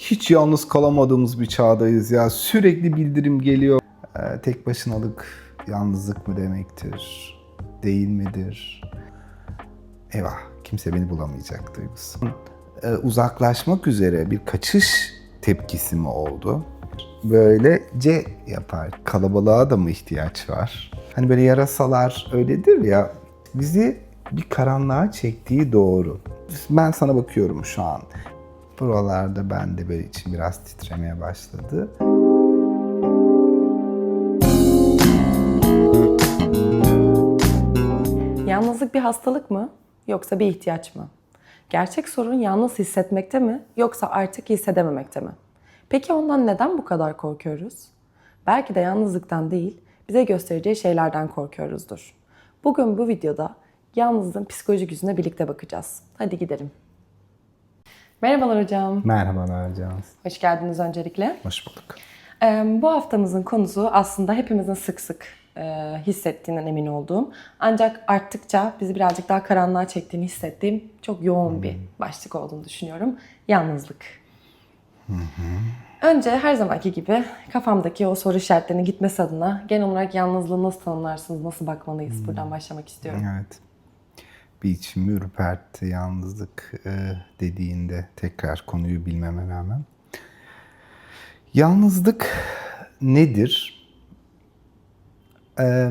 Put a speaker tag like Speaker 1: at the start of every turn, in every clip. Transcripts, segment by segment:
Speaker 1: hiç yalnız kalamadığımız bir çağdayız ya. Sürekli bildirim geliyor. Ee, tek başınalık yalnızlık mı demektir? Değil midir? Eyvah kimse beni bulamayacak duygusu. Ee, uzaklaşmak üzere bir kaçış tepkisi mi oldu? Böylece yapar. Kalabalığa da mı ihtiyaç var? Hani böyle yarasalar öyledir ya bizi bir karanlığa çektiği doğru. Ben sana bakıyorum şu an. Buralarda ben de böyle içim biraz titremeye başladı.
Speaker 2: Yalnızlık bir hastalık mı yoksa bir ihtiyaç mı? Gerçek sorun yalnız hissetmekte mi yoksa artık hissedememekte mi? Peki ondan neden bu kadar korkuyoruz? Belki de yalnızlıktan değil, bize göstereceği şeylerden korkuyoruzdur. Bugün bu videoda yalnızlığın psikolojik yüzüne birlikte bakacağız. Hadi gidelim. Merhabalar hocam.
Speaker 1: Merhabalar Cansu.
Speaker 2: Hoş geldiniz öncelikle.
Speaker 1: Hoş bulduk.
Speaker 2: Ee, Bu haftamızın konusu aslında hepimizin sık sık e, hissettiğinden emin olduğum ancak arttıkça bizi birazcık daha karanlığa çektiğini hissettiğim çok yoğun bir başlık olduğunu düşünüyorum. Yalnızlık. Önce her zamanki gibi kafamdaki o soru işaretlerinin gitmesi adına genel olarak yalnızlığı nasıl tanımlarsınız, nasıl bakmalıyız? Buradan başlamak istiyorum.
Speaker 1: Evet. Bir içimi ürpertti yalnızlık e, dediğinde tekrar konuyu bilmeme rağmen. Yalnızlık nedir? Ee,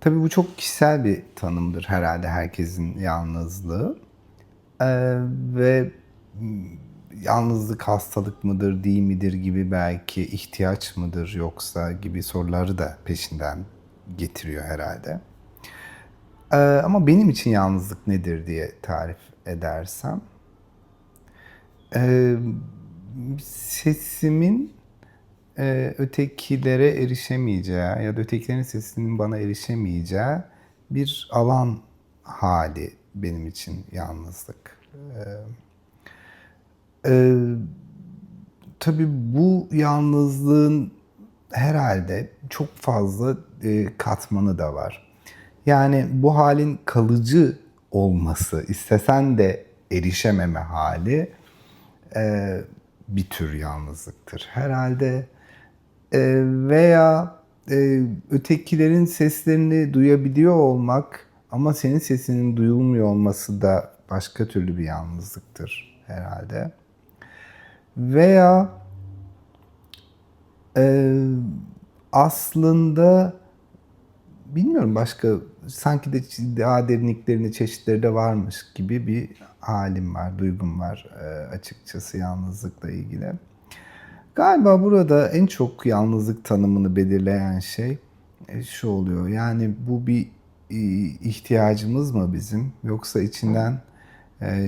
Speaker 1: tabii bu çok kişisel bir tanımdır herhalde herkesin yalnızlığı. Ee, ve yalnızlık hastalık mıdır, değil midir gibi belki ihtiyaç mıdır yoksa gibi soruları da peşinden getiriyor herhalde. Ee, ama benim için yalnızlık nedir diye tarif edersem, ee, sesimin e, ötekilere erişemeyeceği ya da ötekilerin sesinin bana erişemeyeceği bir alan hali benim için yalnızlık. Ee, e, tabii bu yalnızlığın herhalde çok fazla e, katmanı da var. Yani bu halin kalıcı olması, istesen de erişememe hali e, bir tür yalnızlıktır. Herhalde e, veya e, ötekilerin seslerini duyabiliyor olmak ama senin sesinin duyulmuyor olması da başka türlü bir yalnızlıktır herhalde. Veya e, aslında bilmiyorum başka sanki de daha derinliklerinde çeşitleri de varmış gibi bir halim var, duygum var e, açıkçası yalnızlıkla ilgili. Galiba burada en çok yalnızlık tanımını belirleyen şey e, şu oluyor. Yani bu bir e, ihtiyacımız mı bizim yoksa içinden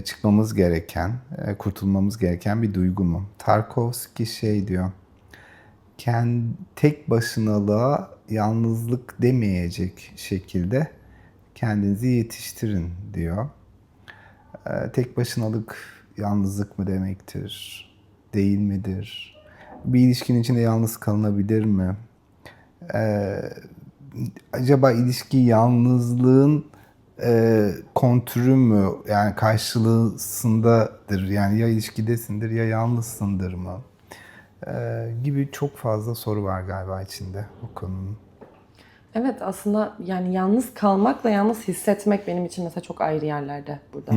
Speaker 1: çıkmamız gereken, kurtulmamız gereken bir duygu mu? Tarkovski şey diyor. Kendi tek başınalığa yalnızlık demeyecek şekilde kendinizi yetiştirin diyor. Ee, tek başınalık yalnızlık mı demektir? Değil midir? Bir ilişkinin içinde yalnız kalınabilir mi? Ee, acaba ilişki yalnızlığın e, kontürü mü? Yani karşılığındadır. Yani ya ilişkidesindir ya yalnızsındır mı? Gibi çok fazla soru var galiba içinde bu konunun.
Speaker 2: Evet aslında yani yalnız kalmakla yalnız hissetmek benim için mesela çok ayrı yerlerde burada.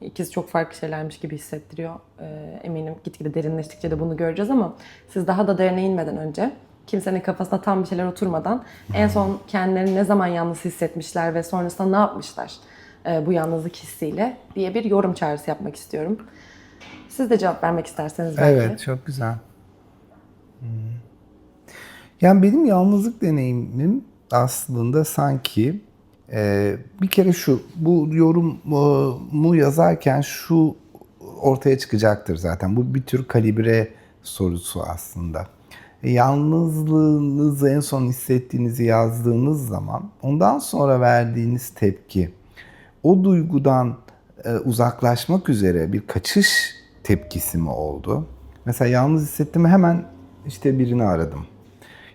Speaker 2: İkisi çok farklı şeylermiş gibi hissettiriyor. Ee, eminim gitgide derinleştikçe de bunu göreceğiz ama siz daha da derine inmeden önce kimsenin kafasına tam bir şeyler oturmadan en son kendilerini ne zaman yalnız hissetmişler ve sonrasında ne yapmışlar e, bu yalnızlık hissiyle diye bir yorum çağrısı yapmak istiyorum. Siz de cevap vermek isterseniz belki.
Speaker 1: Evet, çok güzel. Yani benim yalnızlık deneyimim aslında sanki e, bir kere şu, bu yorumu yazarken şu ortaya çıkacaktır zaten. Bu bir tür kalibre sorusu aslında. E, Yalnızlığınızı en son hissettiğinizi yazdığınız zaman ondan sonra verdiğiniz tepki o duygudan e, uzaklaşmak üzere bir kaçış tepkisi mi oldu? Mesela yalnız hissettim hemen işte birini aradım.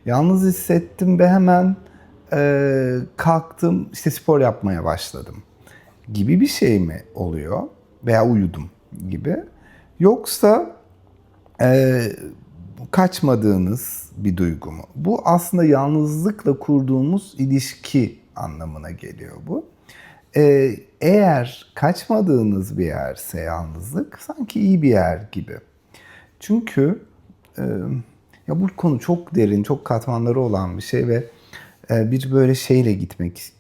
Speaker 1: Yalnız hissettim ve hemen e, kalktım işte spor yapmaya başladım gibi bir şey mi oluyor veya uyudum gibi Yoksa e, kaçmadığınız bir duygu mu? Bu aslında yalnızlıkla kurduğumuz ilişki anlamına geliyor bu. E, eğer kaçmadığınız bir yerse yalnızlık sanki iyi bir yer gibi. Çünkü e, ya bu konu çok derin, çok katmanları olan bir şey ve e, bir böyle şeyle gitmek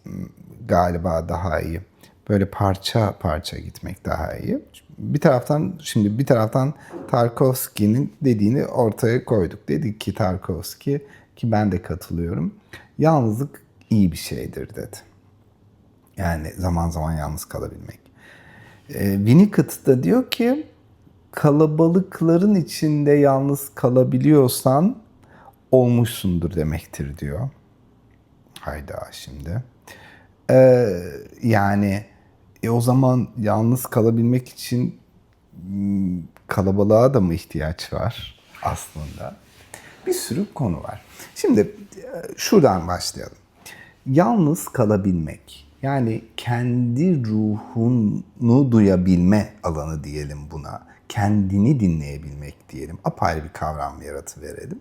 Speaker 1: galiba daha iyi. Böyle parça parça gitmek daha iyi. Bir taraftan şimdi bir taraftan Tarkovski'nin dediğini ortaya koyduk. Dedik ki Tarkovski ki ben de katılıyorum. Yalnızlık iyi bir şeydir dedi. Yani zaman zaman yalnız kalabilmek. E, Winnicott da diyor ki kalabalıkların içinde yalnız kalabiliyorsan olmuşsundur demektir diyor. Hayda şimdi. Ee, yani e, o zaman yalnız kalabilmek için hmm, kalabalığa da mı ihtiyaç var aslında? Bir sürü konu var. Şimdi e, şuradan başlayalım. Yalnız kalabilmek yani kendi ruhunu duyabilme alanı diyelim buna. Kendini dinleyebilmek diyelim. Apayrı bir kavram yaratıverelim.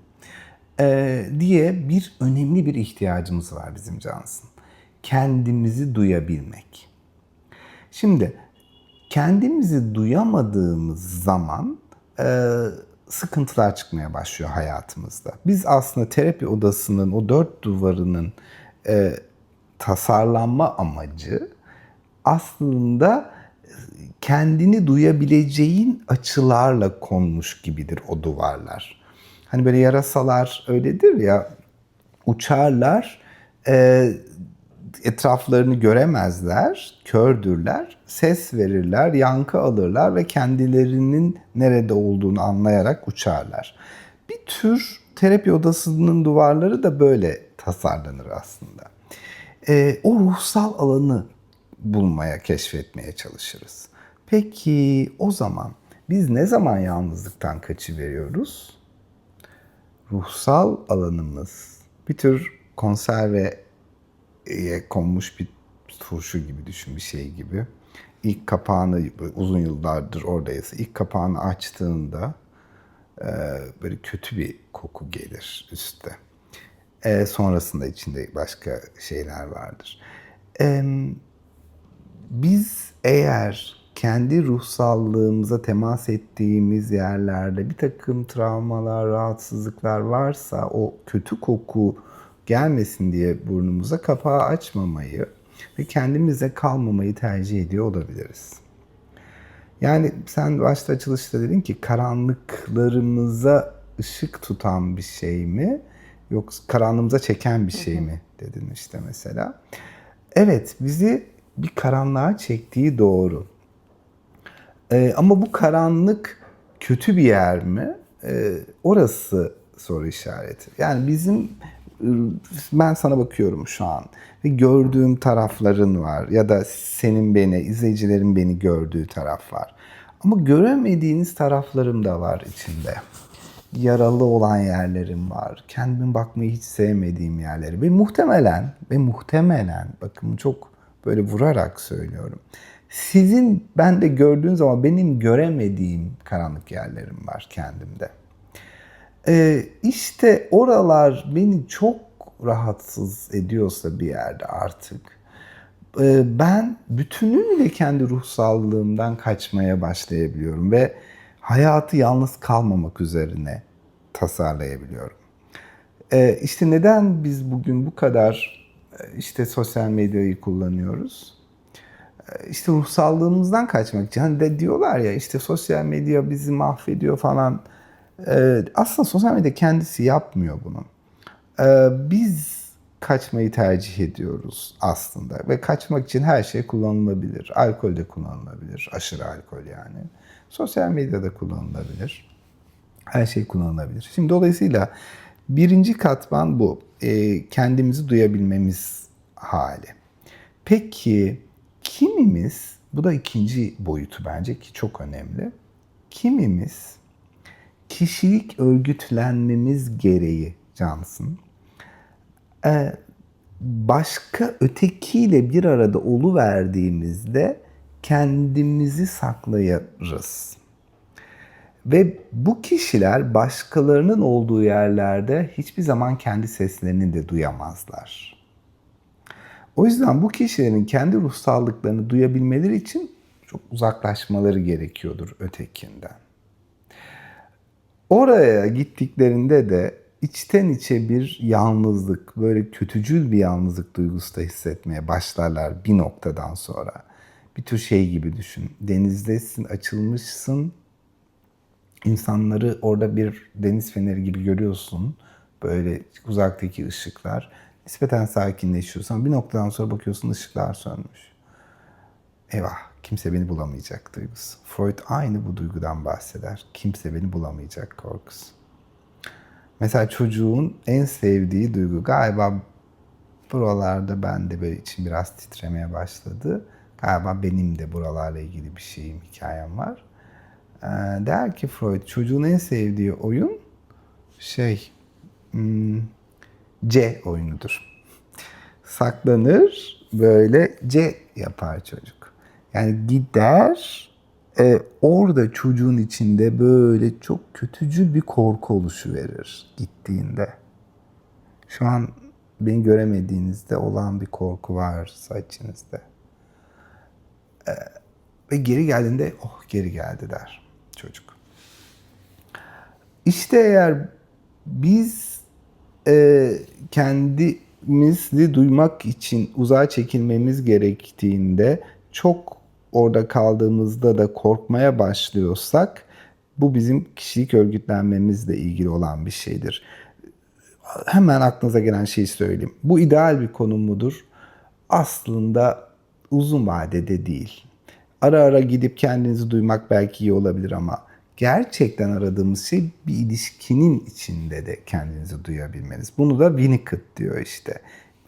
Speaker 1: Ee, diye bir önemli bir ihtiyacımız var bizim Cansın. Kendimizi duyabilmek. Şimdi kendimizi duyamadığımız zaman e, sıkıntılar çıkmaya başlıyor hayatımızda. Biz aslında terapi odasının o dört duvarının e, tasarlanma amacı aslında kendini duyabileceğin açılarla konmuş gibidir o duvarlar. Hani böyle yarasalar öyledir ya uçarlar e, etraflarını göremezler, kördürler, ses verirler, yankı alırlar ve kendilerinin nerede olduğunu anlayarak uçarlar. Bir tür terapi odasının duvarları da böyle tasarlanır aslında. E, o ruhsal alanı bulmaya, keşfetmeye çalışırız. Peki o zaman biz ne zaman yalnızlıktan kaçıveriyoruz? Ruhsal alanımız bir tür konserveye konmuş bir turşu gibi düşün bir şey gibi. İlk kapağını uzun yıllardır oradayız. İlk kapağını açtığında e, böyle kötü bir koku gelir üstte. E, sonrasında içinde başka şeyler vardır. E, biz eğer kendi ruhsallığımıza temas ettiğimiz yerlerde bir takım travmalar, rahatsızlıklar varsa o kötü koku gelmesin diye burnumuza kapağı açmamayı ve kendimize kalmamayı tercih ediyor olabiliriz. Yani sen başta açılışta dedin ki karanlıklarımıza ışık tutan bir şey mi yoksa karanlığımıza çeken bir şey mi dedin işte mesela. Evet bizi bir karanlığa çektiği doğru. Ee, ama bu karanlık kötü bir yer mi? Ee, orası soru işareti. Yani bizim ben sana bakıyorum şu an ve gördüğüm tarafların var ya da senin beni, izleyicilerin beni gördüğü taraf var. Ama göremediğiniz taraflarım da var içinde. Yaralı olan yerlerim var. Kendimin bakmayı hiç sevmediğim yerleri ve muhtemelen ve muhtemelen bakın çok böyle vurarak söylüyorum. Sizin ben de gördüğünüz zaman benim göremediğim karanlık yerlerim var kendimde. Ee, işte oralar beni çok rahatsız ediyorsa bir yerde artık e, ben bütünüyle kendi ruhsallığımdan kaçmaya başlayabiliyorum ve hayatı yalnız kalmamak üzerine tasarlayabiliyorum. Ee, işte neden biz bugün bu kadar e, işte sosyal medyayı kullanıyoruz? Ee, işte ruhsallığımızdan kaçmak için. Hani de diyorlar ya işte sosyal medya bizi mahvediyor falan. Ee, aslında sosyal medya kendisi yapmıyor bunu. Ee, biz kaçmayı tercih ediyoruz aslında ve kaçmak için her şey kullanılabilir. Alkol de kullanılabilir, aşırı alkol yani. Sosyal medyada kullanılabilir. Her şey kullanılabilir. Şimdi dolayısıyla birinci katman bu. Ee, kendimizi duyabilmemiz hali. Peki kimimiz, bu da ikinci boyutu bence ki çok önemli. Kimimiz kişilik örgütlenmemiz gereği Cansın. Ee, başka ötekiyle bir arada olu verdiğimizde kendimizi saklayarız. Ve bu kişiler başkalarının olduğu yerlerde hiçbir zaman kendi seslerini de duyamazlar. O yüzden bu kişilerin kendi ruhsallıklarını duyabilmeleri için çok uzaklaşmaları gerekiyordur ötekinden. Oraya gittiklerinde de içten içe bir yalnızlık, böyle kötücül bir yalnızlık duygusu da hissetmeye başlarlar bir noktadan sonra. Bir tür şey gibi düşün. Denizdesin, açılmışsın. İnsanları orada bir deniz feneri gibi görüyorsun. Böyle uzaktaki ışıklar. Nispeten sakinleşiyorsun. Bir noktadan sonra bakıyorsun ışıklar sönmüş. Eyvah kimse beni bulamayacak duygusu. Freud aynı bu duygudan bahseder. Kimse beni bulamayacak korkusu. Mesela çocuğun en sevdiği duygu galiba buralarda ben de böyle içim biraz titremeye başladı. Galiba benim de buralarla ilgili bir şeyim, hikayem var. Ee, der ki Freud çocuğun en sevdiği oyun şey hmm, C oyunudur. Saklanır böyle C yapar çocuk. Yani gider e, orada çocuğun içinde böyle çok kötücül bir korku oluşu verir gittiğinde. Şu an beni göremediğinizde olan bir korku varsa içinizde. E, ve geri geldiğinde oh geri geldi der çocuk. İşte eğer biz e, kendimizi duymak için uzağa çekilmemiz gerektiğinde çok orada kaldığımızda da korkmaya başlıyorsak bu bizim kişilik örgütlenmemizle ilgili olan bir şeydir. Hemen aklınıza gelen şeyi söyleyeyim. Bu ideal bir konum mudur? Aslında uzun vadede değil. Ara ara gidip kendinizi duymak belki iyi olabilir ama gerçekten aradığımız şey bir ilişkinin içinde de kendinizi duyabilmeniz. Bunu da Winnicott diyor işte.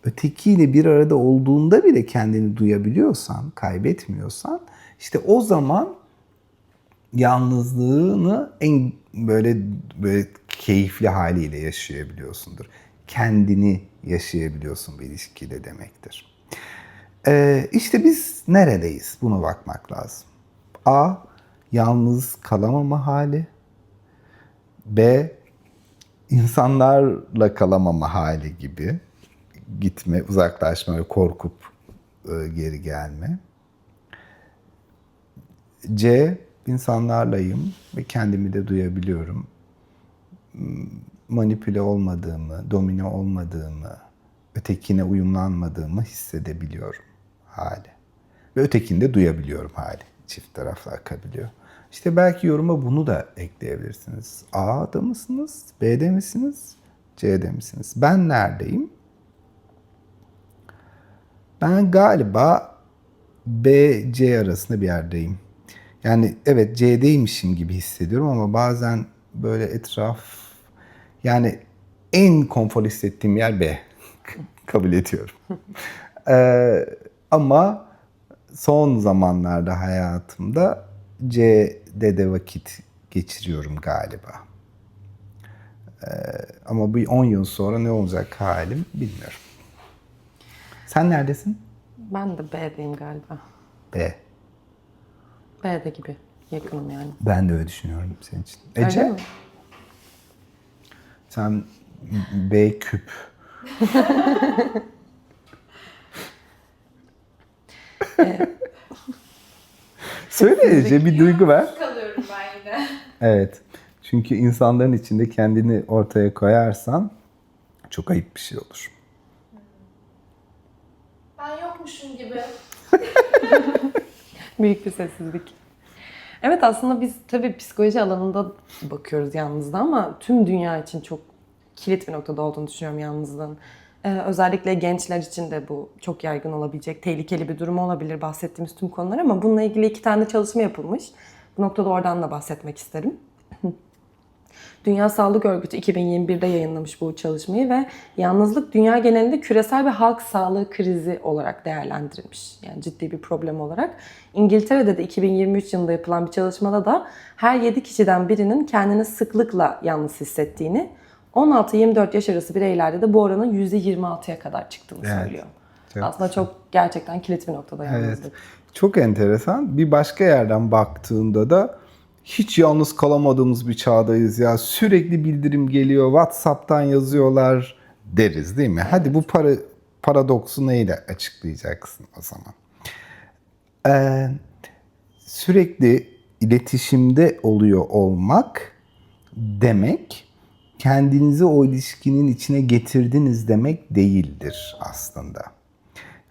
Speaker 1: Ötekiyle bir arada olduğunda bile kendini duyabiliyorsan, kaybetmiyorsan işte o zaman yalnızlığını en böyle böyle keyifli haliyle yaşayabiliyorsundur. Kendini yaşayabiliyorsun bir ilişkiyle demektir. Ee, işte biz neredeyiz? Buna bakmak lazım. A. Yalnız kalamama hali. B. insanlarla kalamama hali gibi. Gitme, uzaklaşma ve korkup e, geri gelme. C. insanlarlayım ve kendimi de duyabiliyorum. M- Manipüle olmadığımı, domine olmadığımı, ötekine uyumlanmadığımı hissedebiliyorum hali. Ve ötekini de duyabiliyorum hali. Çift taraflı akabiliyor. İşte belki yoruma bunu da ekleyebilirsiniz. A'da mısınız? B'de misiniz? C'de misiniz? Ben neredeyim? Ben galiba B, C arasında bir yerdeyim. Yani evet C'deymişim gibi hissediyorum ama bazen böyle etraf yani en konfor hissettiğim yer B. Kabul ediyorum. Ee, ama son zamanlarda hayatımda C'de de vakit geçiriyorum galiba. Ee, ama bu 10 yıl sonra ne olacak halim bilmiyorum. Sen neredesin?
Speaker 2: Ben de B'deyim galiba.
Speaker 1: B.
Speaker 2: B'de gibi. Yakınım yani.
Speaker 1: Ben de öyle düşünüyorum senin için.
Speaker 2: Öyle
Speaker 1: Ece?
Speaker 2: mi?
Speaker 1: Sen B küp. Söyle Ece bir duygu ver.
Speaker 3: kalıyorum ben yine.
Speaker 1: Evet. Çünkü insanların içinde kendini ortaya koyarsan çok ayıp bir şey olur.
Speaker 3: Ben yokmuşum gibi.
Speaker 2: Büyük bir sessizlik. Evet aslında biz tabii psikoloji alanında bakıyoruz yalnızlığa ama tüm dünya için çok kilit bir noktada olduğunu düşünüyorum yalnızlığın. Ee, özellikle gençler için de bu çok yaygın olabilecek, tehlikeli bir durum olabilir bahsettiğimiz tüm konular ama bununla ilgili iki tane çalışma yapılmış. Bu noktada oradan da bahsetmek isterim. Dünya Sağlık Örgütü 2021'de yayınlamış bu çalışmayı ve yalnızlık dünya genelinde küresel bir halk sağlığı krizi olarak değerlendirilmiş. Yani ciddi bir problem olarak. İngiltere'de de 2023 yılında yapılan bir çalışmada da her 7 kişiden birinin kendini sıklıkla yalnız hissettiğini, 16-24 yaş arası bireylerde de bu oranın %26'ya kadar çıktığını
Speaker 1: Evet.
Speaker 2: söylüyor.
Speaker 1: Çok
Speaker 2: Aslında çok gerçekten kilit bir noktada yalnızlık.
Speaker 1: Evet. Çok enteresan. Bir başka yerden baktığında da hiç yalnız kalamadığımız bir çağdayız ya. Sürekli bildirim geliyor, WhatsApp'tan yazıyorlar deriz değil mi? Hadi bu para, paradoksu neyle açıklayacaksın o zaman? Ee, sürekli iletişimde oluyor olmak demek kendinizi o ilişkinin içine getirdiniz demek değildir aslında.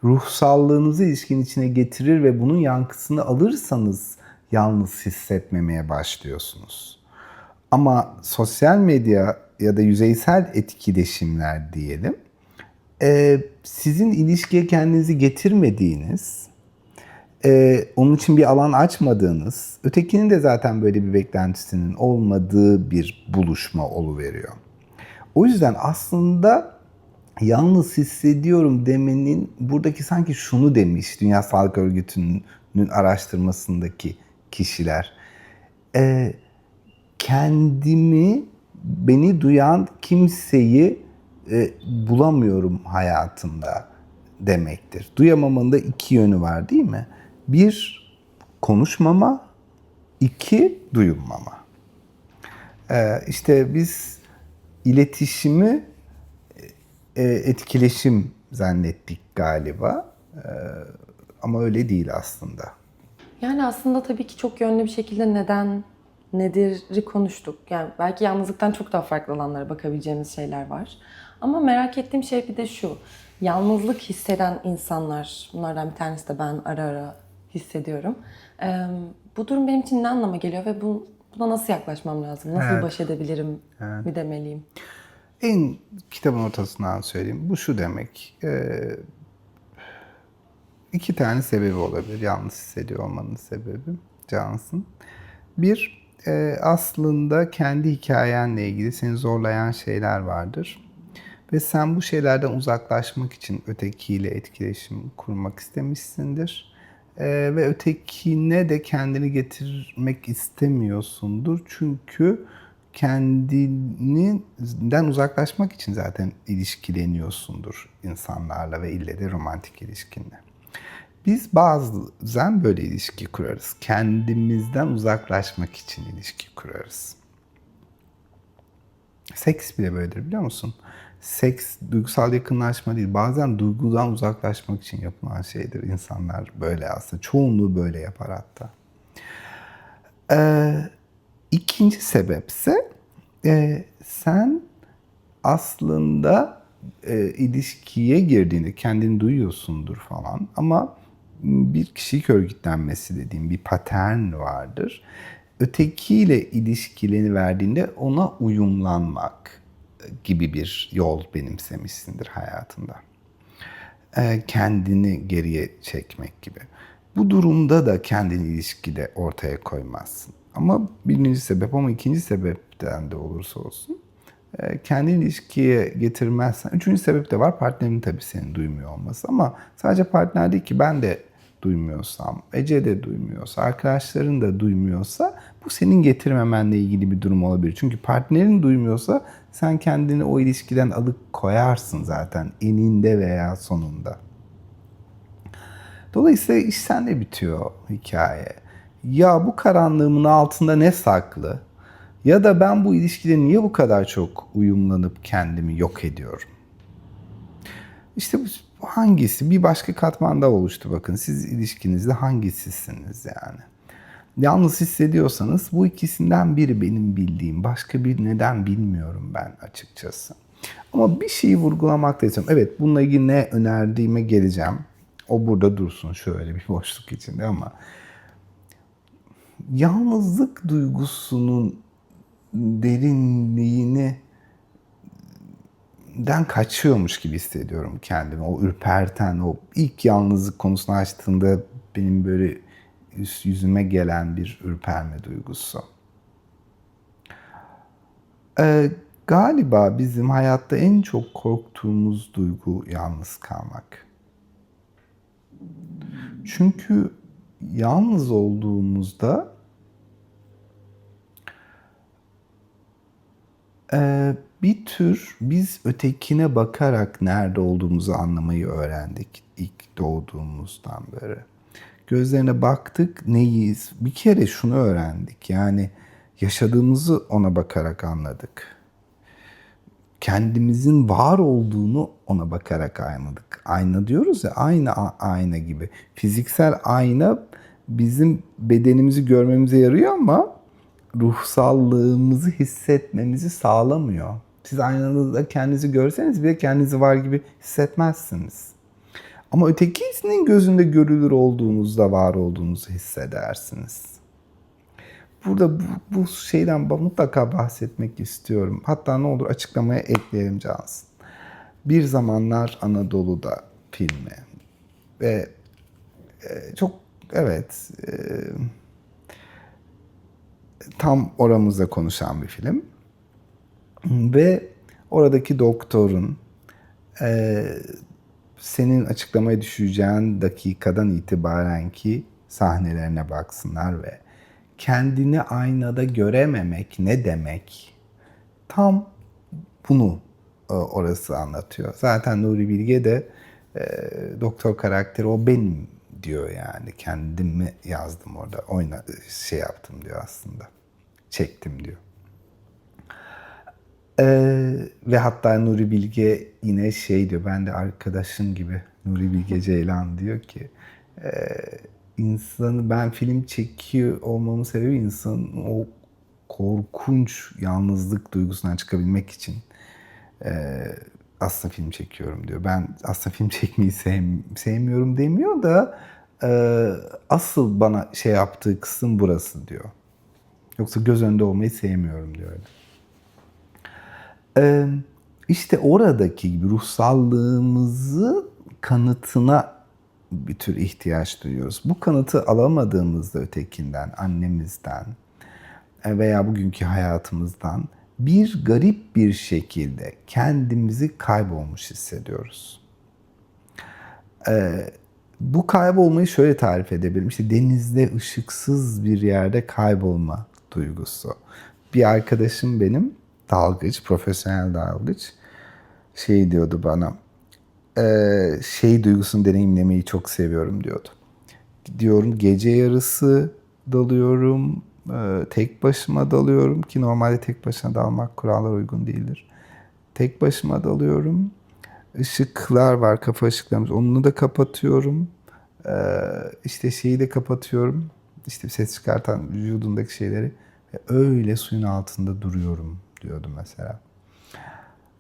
Speaker 1: Ruhsallığınızı ilişkinin içine getirir ve bunun yankısını alırsanız yalnız hissetmemeye başlıyorsunuz. Ama sosyal medya ya da yüzeysel etkileşimler diyelim, e, sizin ilişkiye kendinizi getirmediğiniz, e, onun için bir alan açmadığınız, ötekinin de zaten böyle bir beklentisinin olmadığı bir buluşma oluveriyor. O yüzden aslında yalnız hissediyorum demenin buradaki sanki şunu demiş Dünya Sağlık Örgütü'nün araştırmasındaki kişiler. E, kendimi, beni duyan kimseyi e, bulamıyorum hayatımda demektir. Duyamamanın da iki yönü var değil mi? Bir, konuşmama. iki duyulmama. Ee, işte biz iletişimi e, etkileşim zannettik galiba. Ee, ama öyle değil aslında.
Speaker 2: Yani aslında tabii ki çok yönlü bir şekilde neden, nedir'i konuştuk. Yani belki yalnızlıktan çok daha farklı alanlara bakabileceğimiz şeyler var. Ama merak ettiğim şey bir de şu. Yalnızlık hisseden insanlar, bunlardan bir tanesi de ben ara ara hissediyorum. Ee, bu durum benim için ne anlama geliyor ve bu, buna nasıl yaklaşmam lazım? Nasıl
Speaker 1: Evet.
Speaker 2: baş edebilirim mi demeliyim?
Speaker 1: En kitabın ortasından söyleyeyim. Bu şu demek. e, iki tane sebebi olabilir. Yalnız hissediyor olmanın sebebi. Cansın. Bir, e, aslında kendi hikayenle ilgili seni zorlayan şeyler vardır. Ve sen bu şeylerden uzaklaşmak için ötekiyle etkileşim kurmak istemişsindir. E, ve ötekine de kendini getirmek istemiyorsundur. Çünkü kendinden uzaklaşmak için zaten ilişkileniyorsundur insanlarla ve ille de romantik ilişkinle. Biz bazen böyle ilişki kurarız. Kendimizden uzaklaşmak için ilişki kurarız. Seks bile böyledir biliyor musun? Seks duygusal yakınlaşma değil. Bazen duygudan uzaklaşmak için yapılan şeydir. İnsanlar böyle aslında. Çoğunluğu böyle yapar hatta. Ee, ikinci sebepse e, sen aslında e, ilişkiye girdiğinde kendini duyuyorsundur falan ama bir kişilik örgütlenmesi dediğim bir patern vardır. Ötekiyle ilişkileni verdiğinde ona uyumlanmak gibi bir yol benimsemişsindir hayatında. E, kendini geriye çekmek gibi. Bu durumda da kendini ilişkide ortaya koymazsın. Ama birinci sebep ama ikinci sebepten de olursa olsun e, kendini ilişkiye getirmezsen. Üçüncü sebep de var partnerin tabii seni duymuyor olması ama sadece partner değil ki ben de duymuyorsam, Ece de duymuyorsa, arkadaşların da duymuyorsa bu senin getirmemenle ilgili bir durum olabilir. Çünkü partnerin duymuyorsa sen kendini o ilişkiden alıp koyarsın zaten eninde veya sonunda. Dolayısıyla iş sende bitiyor hikaye. Ya bu karanlığımın altında ne saklı? Ya da ben bu ilişkide niye bu kadar çok uyumlanıp kendimi yok ediyorum? İşte bu hangisi? Bir başka katmanda oluştu bakın. Siz ilişkinizde hangisisiniz yani? Yalnız hissediyorsanız bu ikisinden biri benim bildiğim. Başka bir neden bilmiyorum ben açıkçası. Ama bir şeyi vurgulamak da istiyorum. Evet bununla ilgili ne önerdiğime geleceğim. O burada dursun şöyle bir boşluk içinde ama yalnızlık duygusunun derinliğini den kaçıyormuş gibi hissediyorum kendimi. O ürperten, o ilk yalnızlık konusunu açtığında benim böyle yüzüme gelen bir ürperme duygusu. Ee, galiba bizim hayatta en çok korktuğumuz duygu yalnız kalmak. Çünkü yalnız olduğumuzda e, bir tür biz ötekine bakarak nerede olduğumuzu anlamayı öğrendik ilk doğduğumuzdan beri. Gözlerine baktık neyiz? Bir kere şunu öğrendik. Yani yaşadığımızı ona bakarak anladık. Kendimizin var olduğunu ona bakarak anladık. Ayna diyoruz ya aynı ayna gibi. Fiziksel ayna bizim bedenimizi görmemize yarıyor ama ruhsallığımızı hissetmemizi sağlamıyor. Siz aynada kendinizi görseniz bile kendinizi var gibi hissetmezsiniz. Ama ötekisinin gözünde görülür olduğunuzda var olduğunuzu hissedersiniz. Burada bu, bu şeyden mutlaka bahsetmek istiyorum. Hatta ne olur açıklamaya ekleyelim Cansın. Bir zamanlar Anadolu'da filmi ve e, çok evet e, tam oramızda konuşan bir film. Ve oradaki doktorun e, senin açıklamaya düşeceğin dakikadan itibaren ki sahnelerine baksınlar ve kendini aynada görememek ne demek? Tam bunu e, orası anlatıyor. Zaten Nuri Bilge de e, doktor karakteri o benim diyor yani. Kendimi yazdım orada. Oyna şey yaptım diyor aslında. Çektim diyor. Ee, ve hatta Nuri Bilge yine şey diyor, ben de arkadaşım gibi Nuri Bilge Ceylan diyor ki e, insanı ben film çekiyor olmamın sebebi insanın o korkunç yalnızlık duygusundan çıkabilmek için e, aslında film çekiyorum diyor. Ben aslında film çekmeyi sev, sevmiyorum demiyor da e, asıl bana şey yaptığı kısım burası diyor. Yoksa göz önünde olmayı sevmiyorum diyor öyle. Ee, işte oradaki ruhsallığımızı kanıtına bir tür ihtiyaç duyuyoruz. Bu kanıtı alamadığımızda ötekinden, annemizden veya bugünkü hayatımızdan bir garip bir şekilde kendimizi kaybolmuş hissediyoruz. Ee, bu kaybolmayı şöyle tarif edebilirim. İşte denizde ışıksız bir yerde kaybolma duygusu. Bir arkadaşım benim dalgıç, profesyonel dalgıç şey diyordu bana. "Ee, şey duygusunu deneyimlemeyi çok seviyorum diyordu. Diyorum gece yarısı dalıyorum, e, tek başıma dalıyorum ki normalde tek başına dalmak kurallara uygun değildir. Tek başıma dalıyorum. Işıklar var, kafa ışıklarımız. Onu da kapatıyorum. Ee, işte şeyi de kapatıyorum. İşte ses çıkartan vücudundaki şeyleri. Ve öyle suyun altında duruyorum diyordu mesela.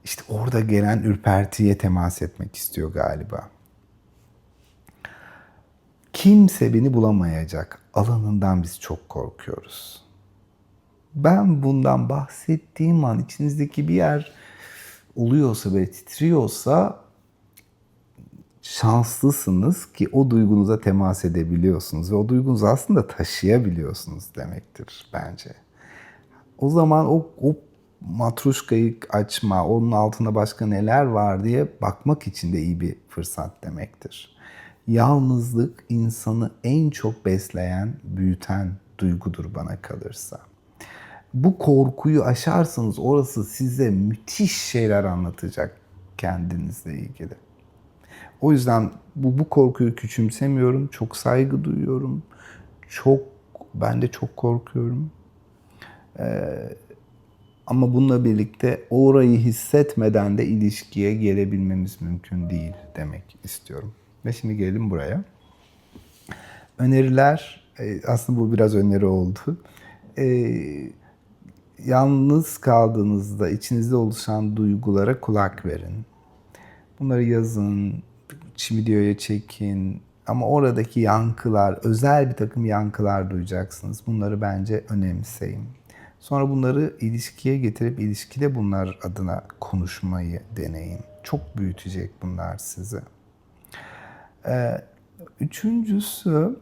Speaker 1: İşte orada gelen ürpertiye temas etmek istiyor galiba. Kimse beni bulamayacak. Alanından biz çok korkuyoruz. Ben bundan bahsettiğim an içinizdeki bir yer oluyorsa ve titriyorsa şanslısınız ki o duygunuza temas edebiliyorsunuz ve o duygunuzu aslında taşıyabiliyorsunuz demektir bence. O zaman o, o matruşkayı açma, onun altında başka neler var diye bakmak için de iyi bir fırsat demektir. Yalnızlık insanı en çok besleyen, büyüten duygudur bana kalırsa. Bu korkuyu aşarsanız orası size müthiş şeyler anlatacak kendinizle ilgili. O yüzden bu, bu korkuyu küçümsemiyorum. Çok saygı duyuyorum. Çok, ben de çok korkuyorum. Ama bununla birlikte orayı hissetmeden de ilişkiye gelebilmemiz mümkün değil demek istiyorum. Ve şimdi gelelim buraya. Öneriler, e, aslında bu biraz öneri oldu. E, yalnız kaldığınızda içinizde oluşan duygulara kulak verin. Bunları yazın, videoya çekin. Ama oradaki yankılar, özel bir takım yankılar duyacaksınız. Bunları bence önemseyin. Sonra bunları ilişkiye getirip ilişkide bunlar adına konuşmayı deneyin. Çok büyütecek bunlar sizi. Ee, üçüncüsü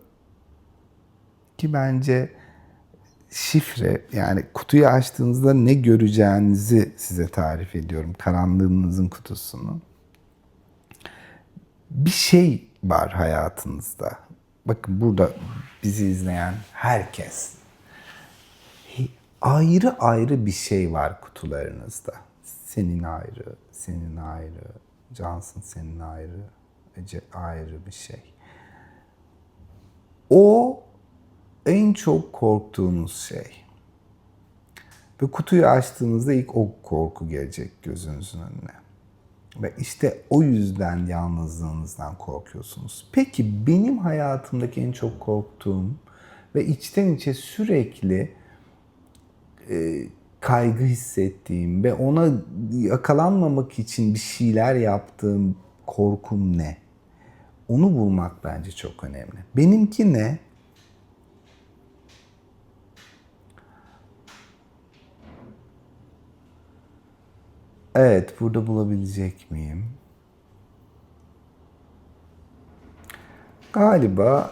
Speaker 1: ki bence şifre yani kutuyu açtığınızda ne göreceğinizi size tarif ediyorum. Karanlığınızın kutusunu. Bir şey var hayatınızda. Bakın burada bizi izleyen herkes ayrı ayrı bir şey var kutularınızda. Senin ayrı, senin ayrı, Cansın senin ayrı, Ece ayrı bir şey. O en çok korktuğunuz şey. Ve kutuyu açtığınızda ilk o korku gelecek gözünüzün önüne. Ve işte o yüzden yalnızlığınızdan korkuyorsunuz. Peki benim hayatımdaki en çok korktuğum ve içten içe sürekli e, kaygı hissettiğim ve ona yakalanmamak için bir şeyler yaptığım korkum ne? Onu bulmak bence çok önemli. Benimki ne? Evet, burada bulabilecek miyim? Galiba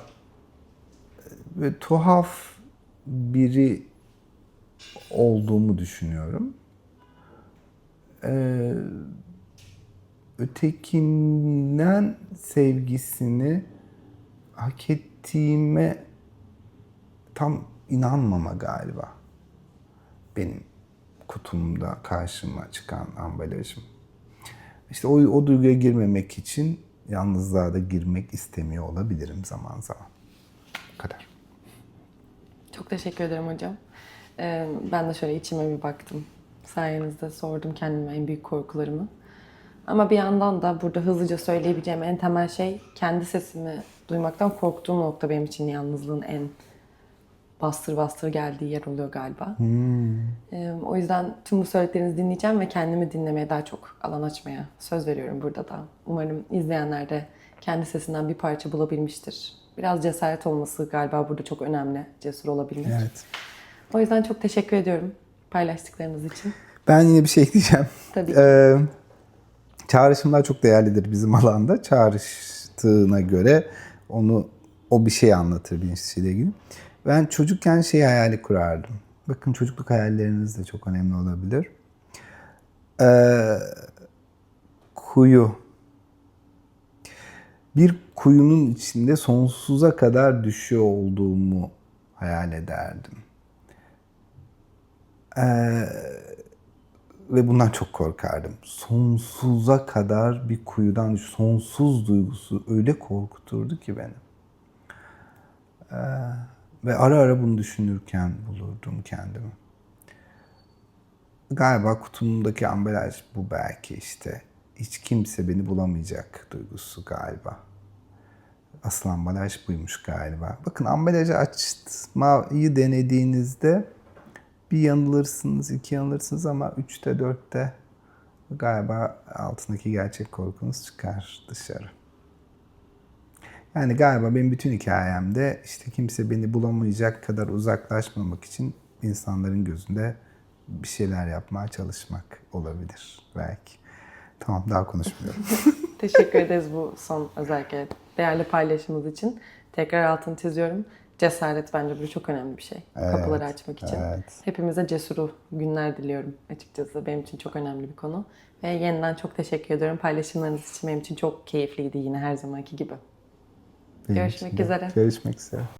Speaker 1: e, ve tuhaf biri olduğumu düşünüyorum. Ee, ötekinden sevgisini hak ettiğime tam inanmama galiba. Benim kutumda karşıma çıkan ambalajım. İşte o, o duyguya girmemek için yalnızlığa da girmek istemiyor olabilirim zaman zaman. Bu kadar.
Speaker 2: Çok teşekkür ederim hocam. Ee, ben de şöyle içime bir baktım. Sayenizde sordum kendime en büyük korkularımı. Ama bir yandan da burada hızlıca söyleyebileceğim en temel şey kendi sesimi duymaktan korktuğum nokta benim için yalnızlığın en bastır bastır geldiği yer oluyor galiba. Ee, o yüzden tüm bu söylediklerinizi dinleyeceğim ve kendimi dinlemeye daha çok alan açmaya söz veriyorum burada da. Umarım izleyenler de kendi sesinden bir parça bulabilmiştir. Biraz cesaret olması galiba burada çok önemli. Cesur olabilmek.
Speaker 1: Evet.
Speaker 2: O yüzden çok teşekkür ediyorum paylaştıklarınız için.
Speaker 1: Ben yine bir şey ekleyeceğim.
Speaker 2: Tabii ki.
Speaker 1: Ee, çağrışımlar çok değerlidir bizim alanda. Çağrıştığına göre onu o bir şey anlatır bilinçlisiyle ilgili. Ben çocukken şey hayali kurardım. Bakın çocukluk hayalleriniz de çok önemli olabilir. Ee, kuyu. Bir kuyunun içinde sonsuza kadar düşüyor olduğumu hayal ederdim. Ve bundan çok korkardım. Sonsuza kadar bir kuyudan düş- sonsuz duygusu öyle korkuturdu ki beni. Ee, ve ara ara bunu düşünürken bulurdum kendimi. Galiba kutumdaki ambalaj bu belki işte. Hiç kimse beni bulamayacak duygusu galiba. Asıl ambalaj buymuş galiba. Bakın ambalajı açmayı denediğinizde bir yanılırsınız, iki yanılırsınız ama üçte dörtte galiba altındaki gerçek korkunuz çıkar dışarı. Yani galiba benim bütün hikayemde işte kimse beni bulamayacak kadar uzaklaşmamak için insanların gözünde bir şeyler yapmaya çalışmak olabilir belki. Tamam daha konuşmuyorum.
Speaker 2: Teşekkür ederiz bu son özellikle değerli paylaşımınız için. Tekrar altını çiziyorum. Cesaret bence bu çok önemli bir şey. Kapıları açmak için.
Speaker 1: evet.
Speaker 2: Hepimize cesur günler diliyorum açıkçası. Benim için çok önemli bir konu. Ve yeniden çok teşekkür ediyorum. Paylaşımlarınız için benim için çok keyifliydi yine her zamanki gibi.
Speaker 1: Benim
Speaker 2: Görüşmek üzere.
Speaker 1: Görüşmek üzere.